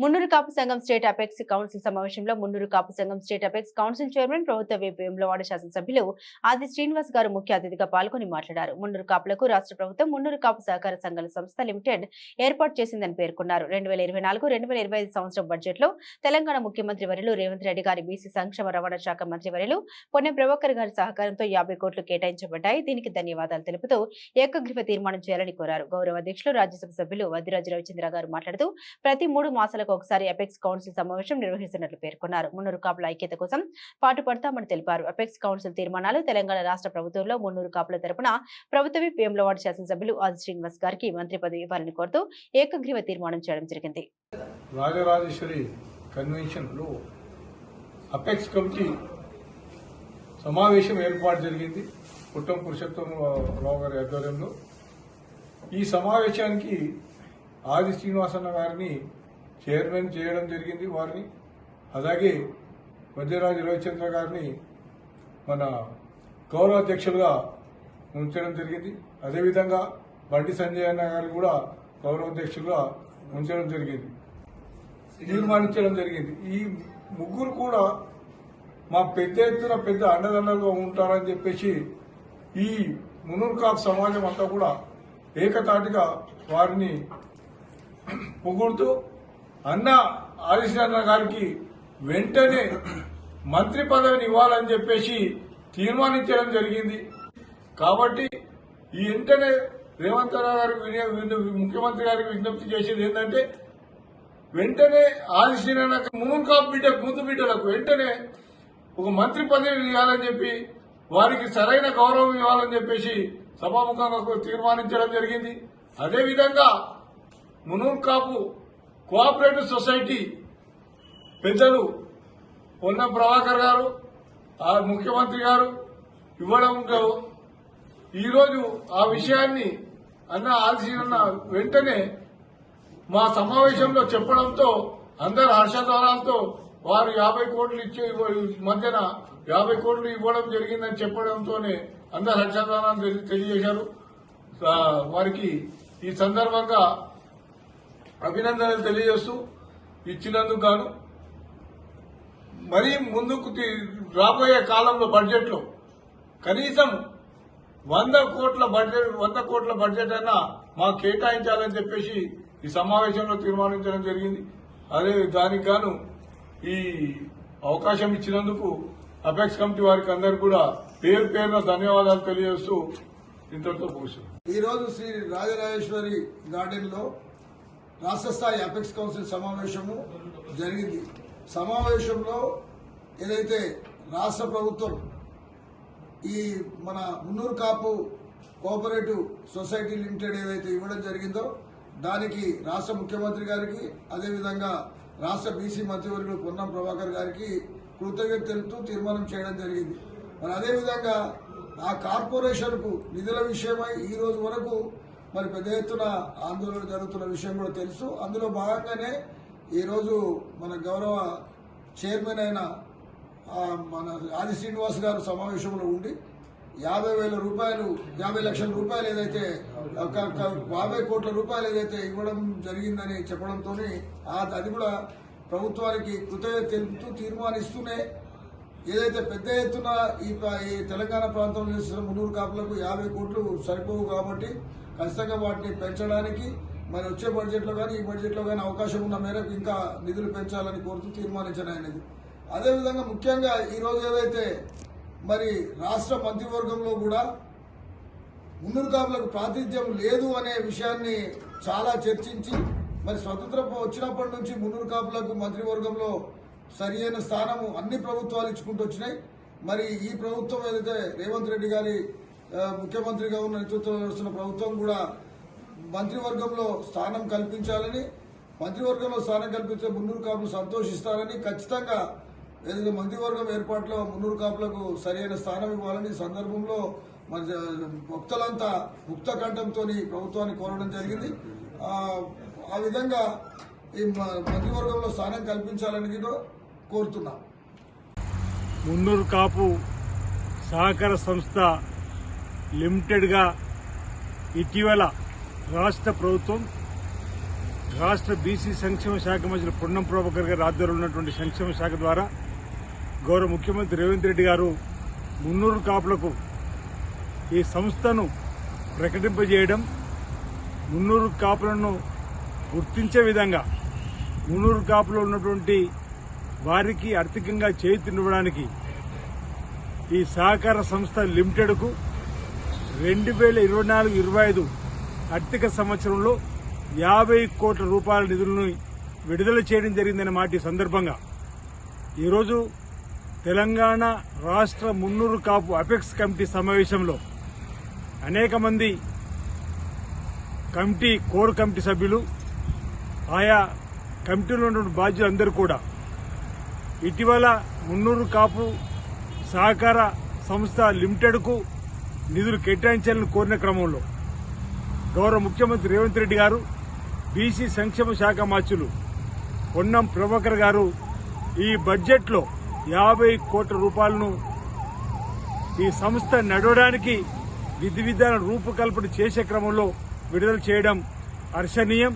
మున్నూరు కాపు సంఘం state apex council సమావేశంలో మున్నూరు కాపు సంఘం స్టేట్ అపెక్స్ కౌన్సిల్ చైర్మన్ ప్రభుత్వ వేములవాడ శాసనసభ్యులు ఆది శ్రీనివాస్ గారు ముఖ్య అతిథిగా పాల్గొని మాట్లాడారు. మున్నూరు కాపులకు రాష్ట్ర ప్రభుత్వం మున్నూరు కాపు సహకార సంఘాల సంస్థ లిమిటెడ్ ఏర్పాటు చేసిందని పేర్కొన్నారు. రెండు వేల ఇరవై నాలుగు రెండు వేల ఇరవై ఐదు సంవత్సరం బడ్జెట్లో తెలంగాణ ముఖ్యమంత్రి వర్యులు రేవంత్ రెడ్డి గారి బీసీ సంక్షేమ రవాణా శాఖ మంత్రి వర్యులు పొన్నె ప్రభాకర్ గారి సహకారంతో యాభై కోట్లు కేటాయించబడ్డాయి. దీనికి ధన్యవాదాలు తెలుపుతూ ఏకగ్రీవ తీర్మానం చేయాలని కోరారు. గౌరవ అధ్యక్షులు రాజ్యసభ సభ్యులు వద్దిరాజు రవిచంద్ర గారు మాట్లాడుతూ ప్రతి మూడు మాసాలకు ఒకసారి అపెక్స్ కౌన్సిల్ సమావేశం నిర్వహిస్తున్నట్లు పేర్కొన్నారు. మున్నూరు కాపుల ఐక్యత కోసం పాటుపడతామని తెలిపారు. అపెక్స్ కౌన్సిల్ తీర్మానాలు తెలంగాణ రాష్ట్ర ప్రభుత్వంలో మున్నూరు కాపుల తరపున ప్రభుత్వ విప్ వేములవాడ శాసనసభ్యులు ఆది శ్రీనివాస్ గారికి మంత్రి పదవి ఇవ్వాలని కోరుతూ ఏకగ్రీవ తీర్మానం చేయడం జరిగింది. రాజరాజేశ్వరి కన్వెన్షన్లో అపెక్స్ కమిటీ సమావేశం ఏర్పాటు జరిగింది. పుట్టం పురుషోత్తం రావు గారి ఆధ్వర్యంలో. ఈ సమావేశానికి ఆది శ్రీనివాసన్న గారిని చైర్మన్ చేయడం జరిగింది వారిని. అలాగే మధ్యరాజు రవిచంద్ర గారిని మన గౌరవాధ్యక్షులుగా ఉంచడం జరిగింది. అదేవిధంగా బండి సంజయ్ అన్న గారిని కూడా గౌరవాధ్యక్షులుగా ఉంచడం జరిగింది. తీర్మానించడం జరిగింది. ఈ ముగ్గురు కూడా మా పెద్ద ఎత్తున పెద్ద అండదండలుగా ఉంటారని చెప్పేసి ఈ మునూర్కాప్ సమాజం అంతా కూడా ఏకతాటిగా వారిని పొగుడుతూ అన్న ఆదిశన్న గారికి వెంటనే మంత్రి పదవిని ఇవ్వాలని చెప్పేసి తీర్మానించడం జరిగింది. కాబట్టి ఈ వెంటనే రేవంత్ రావు గారికి ముఖ్యమంత్రి గారికి విజ్ఞప్తి చేసేది ఏంటంటే వెంటనే ఆదిశీన మూకా బిడ్డ బిడ్డకు ముందు బిడ్డలకు వెంటనే ఒక మంత్రి పదవి ఇవ్వాలని చెప్పి వారికి సరైన గౌరవం ఇవ్వాలని చెప్పేసి సభాముఖంగా తీర్మానించడం జరిగింది. అదేవిధంగా మునూర్ కాపు కోఆపరేటివ్ సొసైటీ పెద్దలు పొన్న ప్రభాకర్ గారు ఆ ముఖ్యమంత్రి గారు ఇవ్వడం ఈరోజు ఆ విషయాన్ని అన్న ఆదిశీన వెంటనే మా సమావేశంలో చెప్పడంతో అందరు హర్షద్వారాలతో వారు యాభై కోట్లు ఇచ్చే మధ్యన యాభై కోట్లు ఇవ్వడం జరిగిందని చెప్పడంతోనే అందరు హర్షధ్వానాలు తెలియజేశారు. వారికి ఈ సందర్భంగా అభినందనలు తెలియజేస్తూ ఇచ్చినందుకు గాను. మరీ ముందుకు రాబోయే కాలంలో బడ్జెట్లో కనీసం వంద కోట్ల బడ్జెట్ వంద కోట్ల బడ్జెట్ అయినా మాకు కేటాయించాలని చెప్పేసి ఈ సమావేశంలో తీర్మానించడం జరిగింది. అదే దానికి గాను ఈ అవకాశం ఇచ్చినందుకు అపెక్స్ కమిటీ వారికి అందరికీ కూడా పేరు పేరున ధన్యవాదాలు తెలియజేస్తూ ఇంతటితో ముగిస్తున్నాను. ఈ రోజు శ్రీ రాజరాజేశ్వరి గార్డెన్లో రాష్ట్ర స్థాయి అపెక్స్ కౌన్సిల్ సమావేశము జరిగింది. సమావేశంలో ఏదైతే రాష్ట్ర ప్రభుత్వం ఈ మన Munnuru Kapu cooperative society limited ఏదైతే ఇవ్వడం జరిగిందో దానికి రాష్ట్ర ముఖ్యమంత్రి గారికి అదేవిధంగా రాష్ట్ర బీసీ మంత్రివర్యులు పొన్నం ప్రభాకర్ గారికి కృతజ్ఞత తెలుపుతూ తీర్మానం చేయడం జరిగింది. మరి అదేవిధంగా ఆ కార్పొరేషన్కు నిధుల విషయమై ఈ రోజు వరకు మరి పెద్ద ఎత్తున ఆందోళన జరుగుతున్న విషయం కూడా తెలుసు. అందులో భాగంగానే ఈ రోజు మన గౌరవ చైర్మన్ అయిన మన ఆది శ్రీనివాస్ గారు సమావేశంలో ఉండి యాభై వేల రూపాయలు యాభై లక్షల రూపాయలు ఏదైతే ఒక యాభై కోట్ల రూపాయలు ఏదైతే ఇవ్వడం జరిగిందని చెప్పడంతో అది కూడా ప్రభుత్వానికి కృతజ్ఞత తెలుపుతూ తీర్మానిస్తూనే ఏదైతే పెద్ద ఎత్తున ఈ ఈ తెలంగాణ ప్రాంతంలో నివసిస్తున్న మున్నూరు కాపులకు యాభై కోట్లు సరిపోవు కాబట్టి ఖచ్చితంగా వాటిని పెంచడానికి మరి వచ్చే బడ్జెట్లో కానీ ఈ బడ్జెట్లో కానీ అవకాశం ఉన్న మేరకు ఇంకా నిధులు పెంచాలని కోరుతూ తీర్మానించడం అనేది అదేవిధంగా ముఖ్యంగా ఈరోజు ఏదైతే మరి రాష్ట్ర మంత్రివర్గంలో కూడా మున్నూరు కాపులకు లేదు అనే విషయాన్ని చాలా చర్చించి మరి స్వతంత్రం వచ్చినప్పటి నుంచి మున్నూరు కాపులకు మంత్రివర్గంలో సరి అయిన స్థానము అన్ని ప్రభుత్వాలు ఇచ్చుకుంటూ వచ్చినాయి. మరి ఈ ప్రభుత్వం ఏదైతే రేవంత్ రెడ్డి గారి ముఖ్యమంత్రిగా ఉన్న నేతృత్వంలో నడుస్తున్న ప్రభుత్వం కూడా మంత్రివర్గంలో స్థానం కల్పించాలని మంత్రివర్గంలో స్థానం కల్పించే మున్నూరు కాపులు సంతోషిస్తారని ఖచ్చితంగా ఏదైతే మంత్రివర్గం ఏర్పాట్లో మున్నూరు కాపులకు సరైన స్థానం ఇవ్వాలని సందర్భంలో మన భక్తులంతా ముక్త కంఠంతో ప్రభుత్వాన్ని కోరడం జరిగింది. ఆ, విధంగా ఈ మ- మంత్రివర్గంలో స్థానం కల్పించాలని కూడా కోరుతున్నాం. మున్నూరు కాపు సహకార సంస్థ లిమిటెడ్గా ఇటీవల రాష్ట్ర ప్రభుత్వం రాష్ట్ర బీసీ సంక్షేమ శాఖ మంత్రి పున్నం ప్రభాకర్ గారి ఆధ్వర్యంలో ఉన్నటువంటి సంక్షేమ శాఖ ద్వారా గౌరవ ముఖ్యమంత్రి రేవంత్ రెడ్డి గారు మున్నూరు కాపులకు ఈ సంస్థను ప్రకటింపజేయడం మున్నూరు కాపులను గుర్తించే విధంగా మున్నూరు కాపులో ఉన్నటువంటి వారికి ఆర్థికంగా చేతినివ్వడానికి ఈ సహకార సంస్థ లిమిటెడ్కు రెండు వేల ఇరవై నాలుగు ఇరవై ఐదు ఆర్థిక సంవత్సరంలో యాభై కోట్ల రూపాయల నిధులను విడుదల చేయడం జరిగిందనే మాట ఈ సందర్భంగా. ఈరోజు తెలంగాణ రాష్ట్ర మున్నూరు కాపు అపెక్స్ కమిటీ సమావేశంలో అనేక మంది కమిటీ కోర్ కమిటీ సభ్యులు ఆయా కమిటీలో ఉన్నటువంటి బాధ్యులందరూ కూడా ఇటీవల మున్నూరు కాపు సహకార సంస్థ లిమిటెడ్కు నిధులు కేటాయించాలని కోరిన క్రమంలో గౌరవ ముఖ్యమంత్రి రేవంత్ రెడ్డి గారు బీసీ సంక్షేమ శాఖ మార్చులు పొన్నం ప్రభాకర్ గారు ఈ బడ్జెట్లో యాభై కోట్ల రూపాయలను ఈ సంస్థ నడవడానికి విధి విధాన రూపకల్పన చేసే క్రమంలో విడుదల చేయడం హర్షణీయం.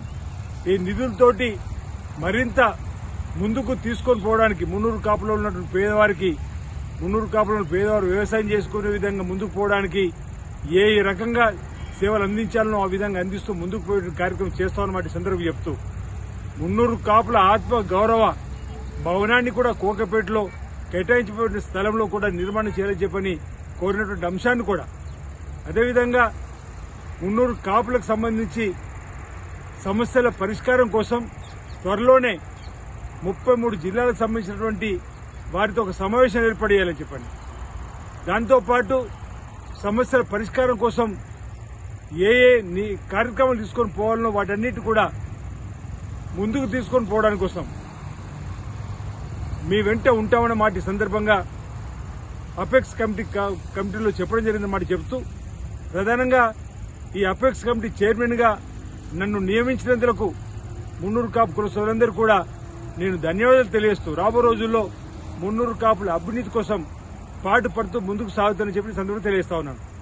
ఈ నిధులతోటి మరింత ముందుకు తీసుకొని పోవడానికి మున్నూరు కాపులో ఉన్నటువంటి పేదవారికి మున్నూరు కాపులను పేదవారు వ్యవసాయం చేసుకునే విధంగా ముందుకు పోవడానికి ఏ రకంగా సేవలు అందించాలనో ఆ విధంగా అందిస్తూ ముందుకు పోయే కార్యక్రమం చేస్తామన్నమాట ఈ సందర్భం చెప్తూ. మున్నూరు కాపుల ఆత్మ గౌరవ భవనాన్ని కూడా కోకపేటలో కేటాయించబడిన స్థలంలో కూడా నిర్మాణం చేయాలని చెప్పని కోరినటువంటి అంశాన్ని కూడా. అదేవిధంగా మున్నూరు కాపులకు సంబంధించి సమస్యల పరిష్కారం కోసం త్వరలోనే ముప్పై మూడు జిల్లాలకు సంబంధించినటువంటి వారితో ఒక సమావేశం ఏర్పడేయాలని చెప్పండి. దాంతోపాటు సమస్యల పరిష్కారం కోసం ఏ ఏ కార్యక్రమాలు తీసుకొని పోవాలనో వాటన్నిటి కూడా ముందుకు తీసుకొని పోవడానికి కోసం మీ వెంట ఉంటామన్న మాట సందర్భంగా అపెక్స్ కమిటీ కమిటీలో చెప్పడం జరిగింది మాట చెబుతూ ప్రధానంగా ఈ అపెక్స్ కమిటీ చైర్మన్గా నన్ను నియమించినందుకు మున్నూరు కాపు కుల సోదరులందరూ కూడా నేను ధన్యవాదాలు తెలియజేస్తూ రాబో రోజుల్లో మున్నూరు కాపుల అభివృద్ధి కోసం పాటుపడుతూ ముందుకు సాగుతుందని చెప్పి సందర్భంగా తెలియజేస్తా ఉన్నాను.